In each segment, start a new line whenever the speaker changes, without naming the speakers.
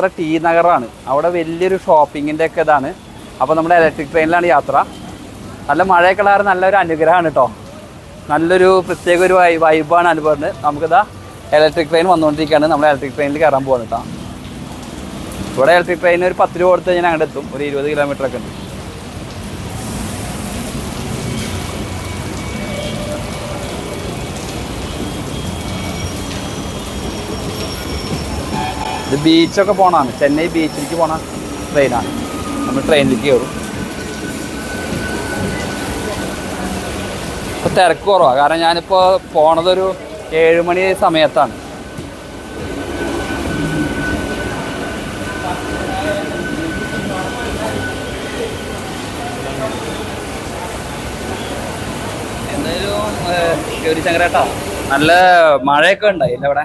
യാത്ര ടി നഗറാണ്. അവിടെ വലിയൊരു ഷോപ്പിങ്ങിന്റെ ഒക്കെ ഇതാണ്. അപ്പോൾ നമ്മുടെ ഇലക്ട്രിക് ട്രെയിനിലാണ് യാത്ര. നല്ല മഴയൊക്കെ ഉള്ള നല്ലൊരു അനുഗ്രഹമാണ് കേട്ടോ നല്ലൊരു പ്രത്യേക ഒരു വൈ വൈബാണ് അനുഭവം. നമുക്കിതാ ഇലക്ട്രിക് ട്രെയിൻ വന്നുകൊണ്ടിരിക്കുകയാണ് നമ്മൾ ഇലക്ട്രിക് ട്രെയിനിൽ കയറാൻ പോവാണ് കേട്ടോ ഇവിടെ ഇലക്ട്രിക് ട്രെയിൻ ഒരു പത്ത് രൂപ കൊടുത്ത് കഴിഞ്ഞാൽ അങ്ങോട്ട് എത്തും. ഒരു ഇരുപത് കിലോമീറ്റർ ഒക്കെ ഉണ്ട്. ബീച്ചൊക്കെ പോണാണ് ചെന്നൈ ബീച്ചിലേക്ക് പോണ ട്രെയിനാണ് നമ്മൾ ട്രെയിനിലേക്ക് കയറും ഇപ്പോൾ തിരക്ക് കുറവാണ് കാരണം ഞാനിപ്പോൾ പോണതൊരു ഏഴുമണി സമയത്താണ്. എന്തായാലും ഗൗരി ശങ്കരേട്ടാ നല്ല മഴയൊക്കെ ഉണ്ടായില്ല ഇവിടെ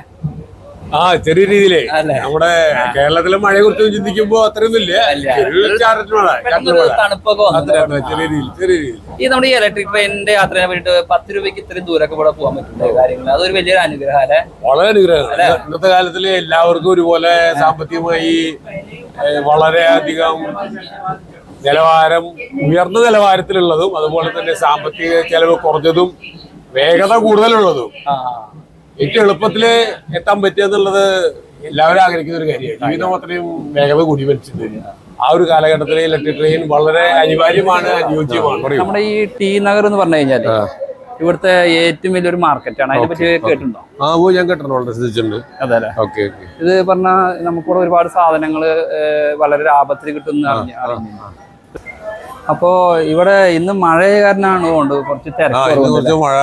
ആ ചെറിയ രീതിയിലേ. നമ്മുടെ കേരളത്തിലെ മഴയെ കുറിച്ച് ചിന്തിക്കുമ്പോ അത്രയൊന്നുമില്ല. ചെറിയ രീതിയിൽ ചെറിയ രീതിയിൽ.
ഈ നമ്മുടെ ഈ ഇലക്ട്രിക് ട്രെയിനിന്റെ യാത്രയെ വേണ്ടിട്ട് പത്ത് രൂപയ്ക്ക് ഇത്രയും ദൂരമൊക്കെ ഇവിടെ പോകാൻ പറ്റുന്ന കാര്യങ്ങൾ അതൊരു വലിയൊരു അനുഗ്രഹം അല്ലെ?
വളരെ അനുഗ്രഹം. ഇന്നത്തെ കാലത്തിൽ എല്ലാവർക്കും ഒരുപോലെ സാമ്പത്തികമായി വളരെ അധികം നിലവാരം ഉയർന്ന നിലവാരത്തിലുള്ളതും അതുപോലെ തന്നെ സാമ്പത്തിക ചെലവ് കുറഞ്ഞതും വേഗത കൂടുതലുള്ളതും. ഏറ്റവും എളുപ്പത്തിൽ എത്താൻ പറ്റിയെന്നുള്ളത് എല്ലാവരും ആഗ്രഹിക്കുന്ന ഒരു കാര്യമാണ്. ജീവിതം അത്രയും വേഗത കൂടി വലിച്ചത് ആ ഒരു കാലഘട്ടത്തിലെ ഇലക്ട്രിക് ട്രെയിൻ വളരെ അനിവാര്യമാണ് അനുയോജ്യമാണ്.
നമ്മുടെ ഈ ടി നഗർ എന്ന് പറഞ്ഞു കഴിഞ്ഞാൽ ഇവിടുത്തെ ഏറ്റവും വലിയൊരു മാർക്കറ്റാണ് അതിനെ പറ്റി കേട്ടിട്ടുണ്ടോ?
ആ ഓ ഞാൻ കേട്ടിട്ടുണ്ട്
അതെ
ഓക്കെ ഓക്കെ
ഇത് പറഞ്ഞാൽ നമുക്കിവിടെ ഒരുപാട് സാധനങ്ങൾ വളരെ ലാഭത്തിൽ കിട്ടുന്ന അപ്പോ ഇവിടെ ഇന്ന് മഴ കാരണമാണ് കൊണ്ട് കുറച്ച് തിരക്ക്
കുറച്ച് മഴ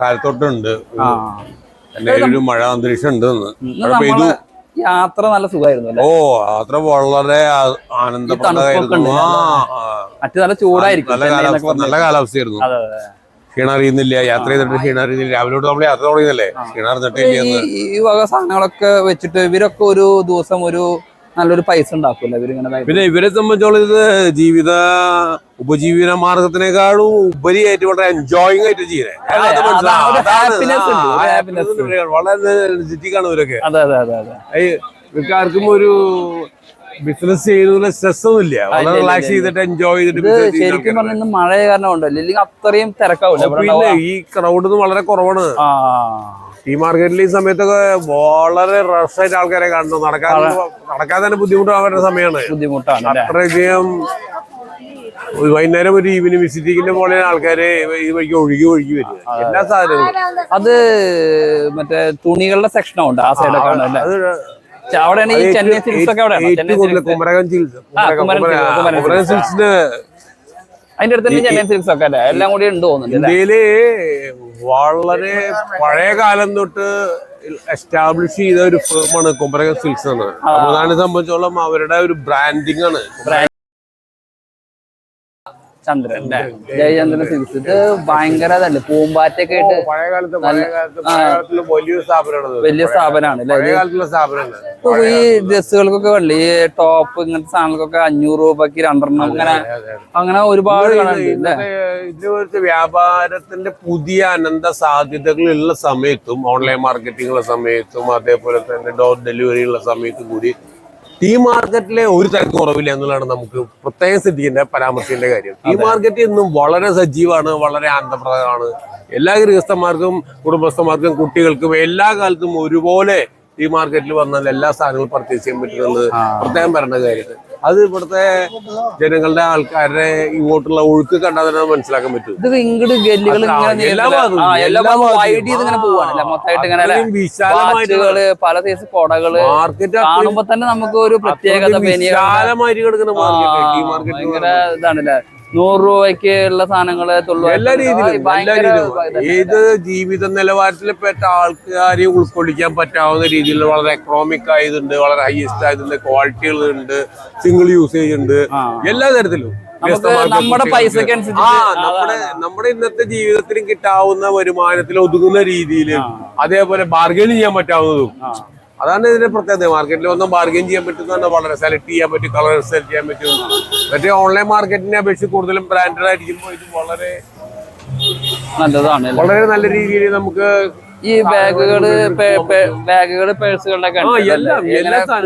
കാലത്തൊട്ടുണ്ട് ഒരു മഴ അന്തരീക്ഷം ഉണ്ട് പെയ്തു
യാത്ര നല്ല സുഖമായിരുന്നു
ഓ യാത്ര വളരെ ആനന്ദപ്രദമായിരുന്നു.
മറ്റു നല്ല ചൂടായിരിക്കും.
നല്ല കാലാവസ്ഥയായിരുന്നു. ക്ഷീണം അറിയുന്നില്ല. യാത്ര ചെയ്തിട്ട് ക്ഷീണം അറിയുന്നില്ല. രാവിലെ നമ്മൾ യാത്ര തുടങ്ങിയല്ലേ ക്ഷീണം അറിഞ്ഞിട്ടില്ല
ഈ വക സാധനങ്ങളൊക്കെ വെച്ചിട്ട് ഇവരൊക്കെ ഒരു ദിവസം ഒരു നല്ലൊരു പൈസ ഉണ്ടാക്കൂല. ഇവരിങ്ങനെ
പിന്നെ ഇവരെ സംബന്ധിച്ചോളം ഇത് ജീവിത ഉപജീവന മാർഗത്തിനേക്കാളും ഉപരിയായിട്ട് വളരെ എൻജോയിങ് ആയിട്ട് ചെയ്യണേ.
ഉണ്ട്,
വളരെ എനർജറ്റിക് ആണ് ഇവരൊക്കെ.
അതെ അതെ അതെ അതെ.
ആർക്കും ഒരു ബിസിനസ് ചെയ്തുള്ള സ്ട്രെസ് ഒന്നും ഇല്ല വളരെ റിലാക്സ് ചെയ്തിട്ട് എൻജോയ് ചെയ്തിട്ട് ചെയ്യുന്ന
ശരിക്കും. പറഞ്ഞ മഴ കാരണം ഉണ്ടല്ലോ ഇല്ലെങ്കിൽ അത്രയും തിരക്കാവില്ല
പിന്നെ ഈ ക്രൗഡ് വളരെ കുറവാണ്. ഈ മാർക്കറ്റിൽ ഈ സമയത്തൊക്കെ വളരെ റഷ് ആയിട്ട് ആൾക്കാരെ കാണുന്നു. നടക്കാൻ നടക്കാൻ തന്നെ ബുദ്ധിമുട്ടാവേണ്ട സമയമാണ്
ബുദ്ധിമുട്ടാണ് അല്ലേ?
അത്രയധികം വൈകുന്നേരം ഒരു ഈവനിങ് വിസിറ്റിങ്ങിന്റെ പോലെ ആൾക്കാര് ഈ വഴിക്ക് ഒഴുകി ഒഴുകി വരും എല്ലാ സാധനങ്ങളും.
അത് മറ്റേ തുണികളുടെ സെക്ഷനും ഉണ്ട്? ആ സൈഡൊക്കെ അല്ലേ?
അത്
ച- അവിടെയാണ് ഈ ചെന്നൈ സിൽക്സ് ഒക്കെ അവിടെയാണ്? സിൽക്സ്.
കുമരകം
അതിന്റെ അടുത്ത് ചെന്നൈ സിൽക്സ് ഒക്കെ അല്ലേ എല്ലാം കൂടി ഉണ്ട് തോന്നുന്നുണ്ട്
ഇന്ത്യയിൽ വളരെ പഴയ കാലം തൊട്ട് എസ്റ്റാബ്ലിഷ് ചെയ്ത ഒരു ഫേമാണ് കുമരകം സിൽക്സ് എന്ന് തമിഴ്നാടിനെ സംബന്ധിച്ചോളം അവരുടെ ഒരു ബ്രാൻഡിങ് ആണ്.
ചന്ദ്രൻ അല്ലേ? ജയചന്ദ്രൻ സിൽക്സ് ഇത് ഭയങ്കര ഇതല്ലേ? പൂമ്പാറ്റൊക്കെ ആയിട്ട്
പഴയ കാലത്ത് പഴയ കാലത്ത് സ്ഥാപനമാണ്
വലിയ സ്ഥാപനമാണ് അല്ലേ?
സ്ഥാപനമാണ്.
ഇപ്പൊ ഈ ഡ്രസ്സുകൾക്കൊക്കെ കണ്ടില്ലേ? ഈ ടോപ്പ് ഇങ്ങനത്തെ സാധനങ്ങൾക്കൊക്കെ അഞ്ഞൂറ് രൂപക്ക് രണ്ടെണ്ണം അങ്ങനെ അങ്ങനെ ഒരുപാട്
ഇന്നത്തെ വ്യാപാരത്തിന്റെ പുതിയ അനന്ത സാധ്യതകളുള്ള സമയത്തും ഓൺലൈൻ മാർക്കറ്റിംഗ് ഉള്ള സമയത്തും അതേപോലെ തന്നെ ഡോർ ഡെലിവറി ഉള്ള സമയത്തും കൂടി ടീ മാർക്കറ്റിലെ ഒരു തിരക്ക് കുറവില്ല എന്നുള്ളതാണ് നമുക്ക് പ്രത്യേകം ശ്രദ്ധിക്കേണ്ട പരാമർശിക്കേണ്ട കാര്യം. ടീ മാർക്കറ്റ് ഇന്നും വളരെ സജീവമാണ് വളരെ ആനന്ദപ്രദമാണ്. എല്ലാ ഗൃഹസ്ഥന്മാർക്കും കുടുംബസ്ഥന്മാർക്കും കുട്ടികൾക്കും എല്ലാ കാലത്തും ഒരുപോലെ ടീ മാർക്കറ്റിൽ വന്നാൽ എല്ലാ സാധനങ്ങളും പർച്ചേസ് ചെയ്യാൻ പറ്റുന്നത് പ്രത്യേകം പറയേണ്ട കാര്യം. അത് ഇവിടുത്തെ ജനങ്ങളുടെ ആൾക്കാരുടെ ഇങ്ങോട്ടുള്ള ഒഴുക്ക് കണ്ടാൽ തന്നെ മനസ്സിലാക്കാൻ പറ്റും.
ഇത് ഇങ്ങോട്ട് ഗല്ലികൾ
വിശാലമായിട്ട്
പല സൈസ് കൊടകൾ
മാർക്കറ്റ്
കാണുമ്പോ തന്നെ നമുക്ക് ഒരു പ്രത്യേകത
വിശാലമായിട്ട് കിടക്കുന്ന മാർക്കറ്റ്
ഇതാണല്ലേ? നൂറ് രൂപയ്ക്ക് ഉള്ള സാധനങ്ങൾ
എല്ലാ രീതിയിലും എല്ലാ രീതിയിലും? ഏത് ജീവിത നിലവാരത്തിൽ പെട്ട ആൾക്കാരെ ഉൾക്കൊള്ളിക്കാൻ പറ്റാവുന്ന രീതിയിൽ വളരെ എക്കണോമിക് ആയതുണ്ട് വളരെ ഹൈയസ്റ്റ് ആയതുണ്ട് ക്വാളിറ്റികളുണ്ട് സിംഗിൾ യൂസേജ് ഉണ്ട്. എല്ലാ തരത്തിലും.
നമ്മുടെ. പൈസക്ക്
ആ നമ്മുടെ നമ്മുടെ ഇന്നത്തെ ജീവിതത്തിലും കിട്ടാവുന്ന വരുമാനത്തിൽ ഒതുങ്ങുന്ന രീതിയിൽ അതേപോലെ ബാർഗൈൻ ചെയ്യാൻ പറ്റാവുന്നതും അതാണ് ഇതിന്റെ പ്രത്യേകത. മാർക്കറ്റിൽ വന്നാൽ ബാർഗൈൻ ചെയ്യാൻ പറ്റുന്നതാണ് വളരെ സെലക്ട് ചെയ്യാൻ പറ്റും കളർ സെലക്ട് ചെയ്യാൻ പറ്റും. മറ്റേ ഓൺലൈൻ മാർക്കറ്റിനെ അപേക്ഷിച്ച് കൂടുതലും ബ്രാൻഡഡ് ആയിരിക്കുമ്പോൾ ഇത് വളരെ
നല്ലതാണ്?
വളരെ നല്ല രീതിയിൽ നമുക്ക്
ഈ
ബാഗുകൾ ബാഗുകൾ പേഴ്സുകളിലൊക്കെ.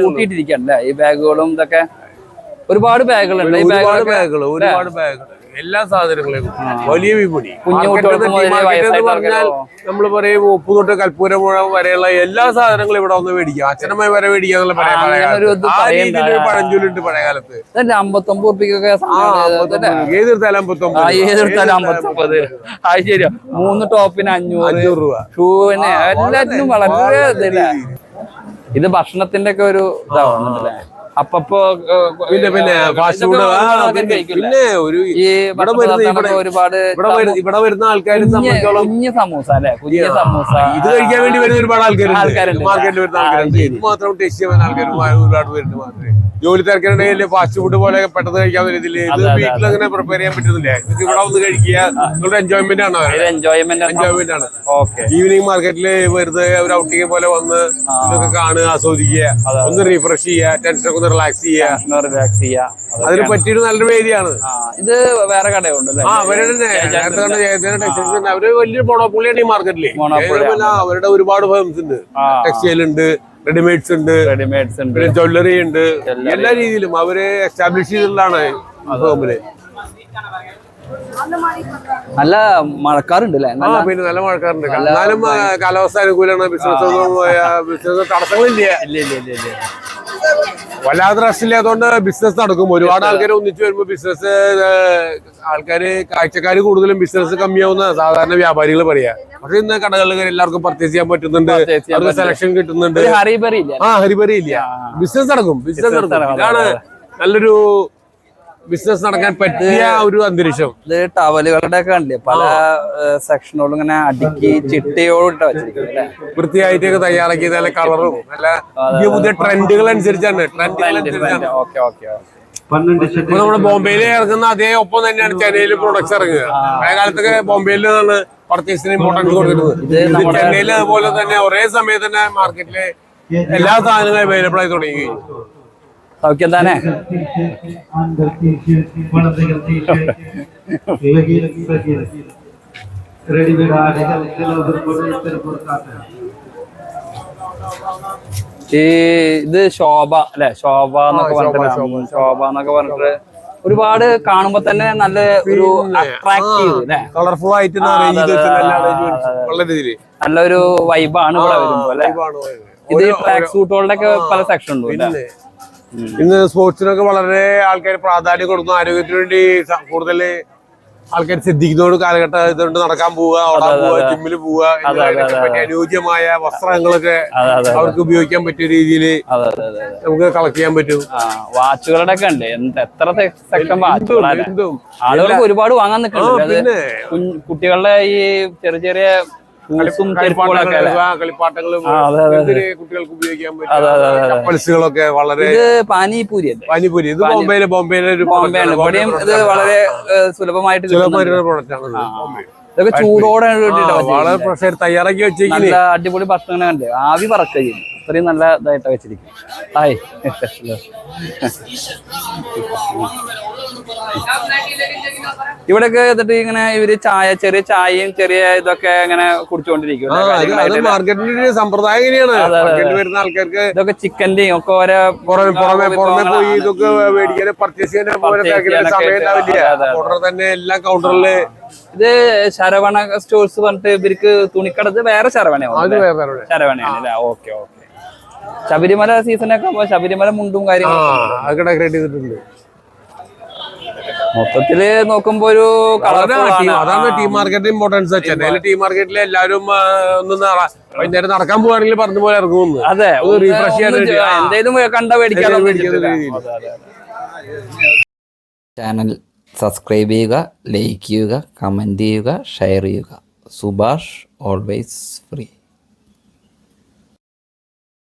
കൂട്ടിയിട്ടിരിക്കണ്ടല്ലേ ഈ ബാഗുകളും ഇതൊക്കെ ഒരുപാട് ബാഗുകളുണ്ട്.
ഒരുപാട് ബാഗുകൾ ഒരുപാട് ബാഗുകൾ. എല്ലാ സാധനങ്ങളെയും വലിയ വിപണി. പറഞ്ഞാൽ നമ്മൾ പറയും ഉപ്പ് തൊട്ട് കൽപ്പൂര മുഴം വരെയുള്ള എല്ലാ സാധനങ്ങളും ഇവിടെ ഒന്ന് മേടിക്കാം. അച്ഛനമ്മ വരെ
ഒരു
പഴഞ്ചൊല്ലുണ്ട് പഴയ കാലത്ത്.
ഇതല്ലേ അമ്പത്തൊമ്പത് ഉറുപ്പിക്കൊക്കെ
ഏതെടുത്താലും അമ്പത്തൊമ്പത്
ഏതെടുത്താലും അമ്പത്തൊമ്പത്. അത് ശരിയാ. മൂന്ന് ടോപ്പിന് അഞ്ഞൂറ്.
അഞ്ഞൂറ് രൂപ.
ഷൂവിന് എല്ലാത്തിനും വളരെ ഇത് ഭക്ഷണത്തിന്റെ ഒക്കെ ഒരു ഇതാവുന്നുണ്ടല്ലേ അപ്പപ്പോ
പിന്നെ പിന്നെ ഫാസ്റ്റ് ഫുഡ് പിന്നെ ഒരു
ഈ
ഇവിടെ
ഭക്ഷണ
വരുന്ന
സാധനങ്ങളൊക്കെ
ഇവിടെ
ഒരുപാട്
ഇവിടെ വരുന്ന ഇവിടെ വരുന്ന ആൾക്കാരെ
കുഞ്ഞ്
സംബന്ധിച്ചോളം
കുഞ്ഞ് സമൂസ അല്ലെ? കുഞ്ഞ് സമൂസ.
ഇത് കഴിക്കാൻ വേണ്ടി വരുന്ന ഒരുപാട് ആൾക്കാരുണ്ട്.
ആൾക്കാരുണ്ട്.
മാർക്കറ്റിൽ വരുന്ന ആൾക്കാരുണ്ട്. ഇത് മാത്രം ടേസ്റ്റ് ചെയ്യാൻ ആൾക്കാർ ഒരുപാട് പേരുണ്ട് മാത്രമേ. ജോലി തിരക്കിനിടയിൽ ഫാസ്റ്റ് ഫുഡ് പോലെ പെട്ടെന്ന് കഴിക്കാവുന്ന രീതിയിൽ ഇത് വീട്ടിൽ അങ്ങനെ പ്രിപ്പയർ ചെയ്യാൻ പറ്റുന്നില്ല. ഇത് ഇവിടെ വന്ന് കഴിക്കുക നിങ്ങളുടെ എൻജോയ്മെന്റ് ആണ്
എൻജോയ്മെന്റ്
എൻജോയ്മെന്റ് ആണ്.
ഓക്കെ
ഈവനിങ് മാർക്കറ്റിൽ വരുന്നത് ഒരു ഔട്ടിങ് പോലെ വന്ന് ഇതൊക്കെ കാണുക ആസ്വദിക്കുക ഒന്ന് റിഫ്രഷ് ചെയ്യുക ടെൻഷൻ ഒക്കെ ഒന്ന് റിലാക്സ് ചെയ്യുക.
റിലാക്സ്
അതിന് പറ്റിയൊരു നല്ലൊരു വേദിയാണ്.
ഇത് വേറെ കടയുണ്ട്
ആ അവരുടെ തന്നെ. അവർ വലിയ മോണോപ്പൊളിയാണ് ഈ മാർക്കറ്റിൽ
Monopoly
അവരുടെ ഒരുപാട് ഫേംസ് ഉണ്ട്. ടെക്സ്റ്റൈൽ ഉണ്ട്. റെഡിമെയ്ഡ്സ് ഉണ്ട്.
റെഡിമെയ്ഡ്സ് ഉണ്ട്.
പിന്നെ ജ്വല്ലറി ഉണ്ട്. എല്ലാ രീതിയിലും അവർ എസ്റ്റാബ്ലിഷ് ചെയ്തിട്ടുള്ളതാണ്
നല്ല മഴക്കാറുണ്ട് അല്ലേ
ആ പിന്നെ നല്ല മഴക്കാറുണ്ട്. എന്നാലും കാലാവസ്ഥ അനുകൂലമാണ്. ബിസിനസ് ബിസിനസ് തടസ്സങ്ങളില്ല.
ഇല്ല ഇല്ല ഇല്ല ഇല്ല.
വല്ലാതെ റഷ് ഇല്ലാത്തതുകൊണ്ട് ബിസിനസ് നടക്കും. ഒരുപാട് ആൾക്കാർ ഒന്നിച്ചു വരുമ്പോൾ ബിസിനസ് ആൾക്കാര് കാഴ്ചക്കാർ കൂടുതലും ബിസിനസ് കമ്മിയാവുന്ന സാധാരണ വ്യാപാരികൾ പറയാ. പക്ഷെ ഇന്ന് കടകളിൽ എല്ലാവർക്കും പർച്ചേസ് ചെയ്യാൻ പറ്റുന്നുണ്ട്. അവർക്ക് സെലക്ഷൻ കിട്ടുന്നുണ്ട്.
ഇല്ല?
ആ ഹരിബരി ഇല്ല. ബിസിനസ് നടക്കും. ബിസിനസ് നടക്കും, ഇതാണ് നല്ലൊരു ബിസിനസ് നടക്കാൻ പറ്റിയ ഒരു അന്തരീക്ഷം.
ഇത് ടവലുകളുടെ ഒക്കെ കണ്ടില്ലേ? പല സെക്ഷനുകളും ഇങ്ങനെ അടുക്കി ചിട്ടയോട്
വൃത്തിയായിട്ടൊക്കെ തയ്യാറാക്കി നല്ല കളറും നല്ല പുതിയ പുതിയ ട്രെൻഡുകൾ അനുസരിച്ചാണ്. ട്രെൻഡുകൾ അനുസരിച്ചാണ്.
ഓക്കെ ഓക്കെ
നമ്മുടെ ബോംബെയിൽ ഇറങ്ങുന്ന അതേ ഒപ്പം തന്നെയാണ് ചെന്നൈയിൽ പ്രൊഡക്ട്സ് ഇറങ്ങുക. പഴയ കാലത്തൊക്കെ ബോംബെയിൽ നിന്നാണ് പർച്ചേസിന് ഇമ്പോർട്ടൻസ് കൊടുക്കുന്നത് ചെന്നൈയിൽ അതുപോലെ തന്നെ ഒരേ സമയത്ത് തന്നെ മാർക്കറ്റിലെ എല്ലാ സാധനങ്ങളും അവൈലബിൾ ആയി തുടങ്ങി.
സൗഖ്യം
താനെ
ഈ ഇത് ശോഭ അല്ലെ? ശോഭ എന്നൊക്കെ പറഞ്ഞിട്ട് ശോഭ എന്നൊക്കെ പറഞ്ഞിട്ട് ഒരുപാട് കാണുമ്പോ തന്നെ നല്ല ഒരു അട്രാക്റ്റീവ്
കളർഫുൾ ആയിട്ട്
നല്ലൊരു വൈബാണ് ഇവിടെ വരുമ്പോ അല്ലെ? ഇത് ട്രാക്ക് സൂട്ടുകളുടെ ഒക്കെ പല സെക്ഷൻ ഉണ്ട്
ഇന്ന് സ്പോർട്സിനൊക്കെ വളരെ ആൾക്കാർ പ്രാധാന്യം കൊടുക്കുന്നു. ആരോഗ്യത്തിന് വേണ്ടി കൂടുതൽ ആൾക്കാർ ശ്രദ്ധിക്കുന്നതോട് കാലഘട്ടം ഇതുകൊണ്ട് നടക്കാൻ പോവുക ഓടാൻ പോവുക ജിമ്മിൽ പോവുക അനുയോജ്യമായ വസ്ത്രങ്ങളൊക്കെ അവർക്ക് ഉപയോഗിക്കാൻ പറ്റിയ രീതിയിൽ നമുക്ക് കളക്ട് ചെയ്യാൻ പറ്റും.
വാച്ചുകളുടെ ഒക്കെ ഉണ്ട്. എത്ര സെക്ഷൻ ആളുകൾക്ക് ഒരുപാട് വാങ്ങാൻ നിൽക്കുന്നുണ്ട്. കുട്ടികളുടെ ഈ ചെറിയ ചെറിയ ചെരുപ്പുകളൊക്കെ
കളിപ്പാട്ടങ്ങളും എന്തിന് കുട്ടികൾക്ക് ഉപയോഗിക്കാൻ പറ്റും? വളരെ
ഇത് പാനിപൂരി
പാനിപൂരി. ഇത് ബോംബെയിലെ ബോംബെയിലെ ഒരു
ബോംബെ ഇവിടെയും ഇത് വളരെ സുലഭമായിട്ട് കിട്ടുന്നുണ്ട്.
പ്രോഡക്റ്റ് ആണ്. ബോംബെ.
ഇതൊക്കെ ചൂടോടെ
വളരെ. പ്രഷർ തയ്യാറാക്കി
നല്ല അടിപൊളി ഭക്ഷണം കണ്ട് ആവി പറക്കുകയും അത്രയും നല്ല ഇതായിട്ടാ വെച്ചിരിക്കും ഹായ്. ഇവിടെയൊക്കെ എന്നിട്ട് ഇങ്ങനെ ഇവർ ചായ ചെറിയ ചായയും ചെറിയ ഇതൊക്കെ ഇങ്ങനെ കുടിച്ചുകൊണ്ടിരിക്കും
മാർക്കറ്റിന്റെ സമ്പ്രദായം ഇങ്ങനെയാണ്. വരുന്ന ആൾക്കാർക്ക്
ഇതൊക്കെ ചിക്കന്റെയും ഒക്കെ ഓരോ
പുറമെ പുറമെ പോയി ഇതൊക്കെ മേടിക്കാൻ പർച്ചേസ് സമയം. ഓർഡർ തന്നെ എല്ലാ കൗണ്ടറിൽ
ഇത് ശരവണ സ്റ്റോഴ്സ് പറഞ്ഞിട്ട് ഇവർക്ക് തുണിക്കടത്ത് വേറെ ശരവണയാണ്. ശരവണയാണ് അല്ലേ? Okay okay. ശബരിമല സീസണൊക്കെ ആകുമ്പോ ശബരിമല മുണ്ടും കാര്യങ്ങളും
ഡെക്കറേറ്റ് ചെയ്തിട്ടുണ്ട്.
മൊത്തത്തിൽ നോക്കുമ്പോ ഒരു
അതാണ് ടീം മാർക്കറ്റ് ഇമ്പോർട്ടൻസ് ചെന്നൈയിലെ ടീം മാർക്കറ്റിൽ എല്ലാവരും ഒന്ന് വൈകുന്നേരം നടക്കാൻ പോവാണെങ്കിൽ പറഞ്ഞ പോലെ ഇറങ്ങുമെന്ന്.
അതെ
റീഫ്രഷ് ചെയ്യാൻ.
എന്തേലും കണ്ട
ചാനൽ സബ്സ്ക്രൈബ് ചെയ്യുക ലൈക്ക് ചെയ്യുക കമന്റ് ചെയ്യുക ഷെയർ ചെയ്യുക. Subhash always free